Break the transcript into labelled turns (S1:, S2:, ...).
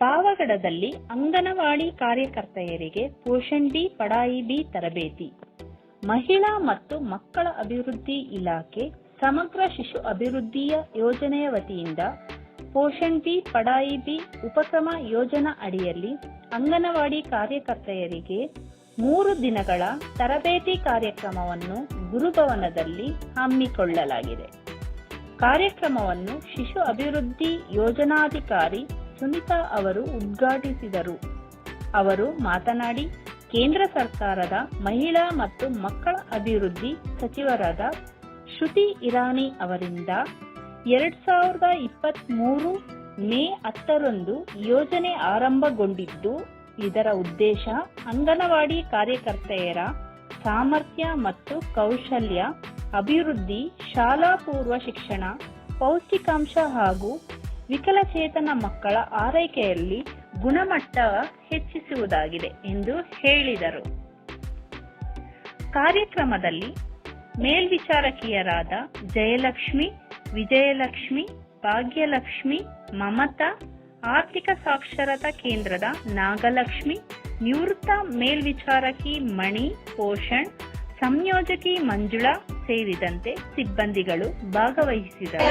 S1: ಪಾವಗಡದಲ್ಲಿ ಅಂಗನವಾಡಿ ಕಾರ್ಯಕರ್ತೆಯರಿಗೆ Poshan B ಪಡಾಯಿ B ತರಬೇತಿ. ಮಹಿಳಾ ಮತ್ತು ಮಕ್ಕಳ ಅಭಿವೃದ್ಧಿ ಇಲಾಖೆ ಸಮಗ್ರ ಶಿಶು ಅಭಿವೃದ್ಧಿಯ ಯೋಜನೆಯ ವತಿಯಿಂದ ಪೋಷಣ್ ಬಿ ಪಡಾಯಿ ಬಿ ಉಪಕ್ರಮ ಯೋಜನಾ ಅಡಿಯಲ್ಲಿ ಅಂಗನವಾಡಿ ಕಾರ್ಯಕರ್ತೆಯರಿಗೆ ಮೂರು ದಿನಗಳ ತರಬೇತಿ ಕಾರ್ಯಕ್ರಮವನ್ನು ಗುರುಭವನದಲ್ಲಿ ಹಮ್ಮಿಕೊಳ್ಳಲಾಗಿದೆ. ಕಾರ್ಯಕ್ರಮವನ್ನು ಶಿಶು ಅಭಿವೃದ್ಧಿ ಯೋಜನಾಧಿಕಾರಿ ಸುನಿತಾ ಅವರು ಉದ್ಘಾಟಿಸಿದರು. ಅವರು ಮಾತನಾಡಿ, ಕೇಂದ್ರ ಸರ್ಕಾರದ ಮಹಿಳಾ ಮತ್ತು ಮಕ್ಕಳ ಅಭಿವೃದ್ಧಿ ಸಚಿವರಾದ ಶ್ರುತಿ ಇರಾನಿ ಅವರಿಂದ ಎರಡ್ ಸಾವಿರದ ಇಪ್ಪತ್ತ್ ಮೂರು ಮೇ ಹತ್ತರಂದು ಯೋಜನೆ ಆರಂಭಗೊಂಡಿದ್ದು, ಇದರ ಉದ್ದೇಶ ಅಂಗನವಾಡಿ ಕಾರ್ಯಕರ್ತೆಯರ ಸಾಮರ್ಥ್ಯ ಮತ್ತು ಕೌಶಲ್ಯ, ಅಭಿವೃದ್ಧಿ, ಶಾಲಾ ಪೂರ್ವ ಶಿಕ್ಷಣ, ಪೌಷ್ಟಿಕಾಂಶ ಹಾಗೂ ವಿಕಲಚೇತನ ಮಕ್ಕಳ ಆರೈಕೆಯಲ್ಲಿ ಗುಣಮಟ್ಟ ಹೆಚ್ಚಿಸುವುದಾಗಿದೆ ಎಂದು ಹೇಳಿದರು. ಕಾರ್ಯಕ್ರಮದಲ್ಲಿ ಮೇಲ್ವಿಚಾರಕಿಯರಾದ ಜಯಲಕ್ಷ್ಮಿ, ವಿಜಯಲಕ್ಷ್ಮಿ, ಭಾಗ್ಯಲಕ್ಷ್ಮಿ, ಮಮತಾ, ಆರ್ಥಿಕ ಸಾಕ್ಷರತಾ ಕೇಂದ್ರದ ನಾಗಲಕ್ಷ್ಮಿ, ನಿವೃತ್ತ ಮೇಲ್ವಿಚಾರಕಿ ಮಣಿ ಪೋಷಣ್, ಸಂಯೋಜಕಿ ಮಂಜುಳಾ ಸೇರಿದಂತೆ ಸಿಬ್ಬಂದಿಗಳು ಭಾಗವಹಿಸಿದರು.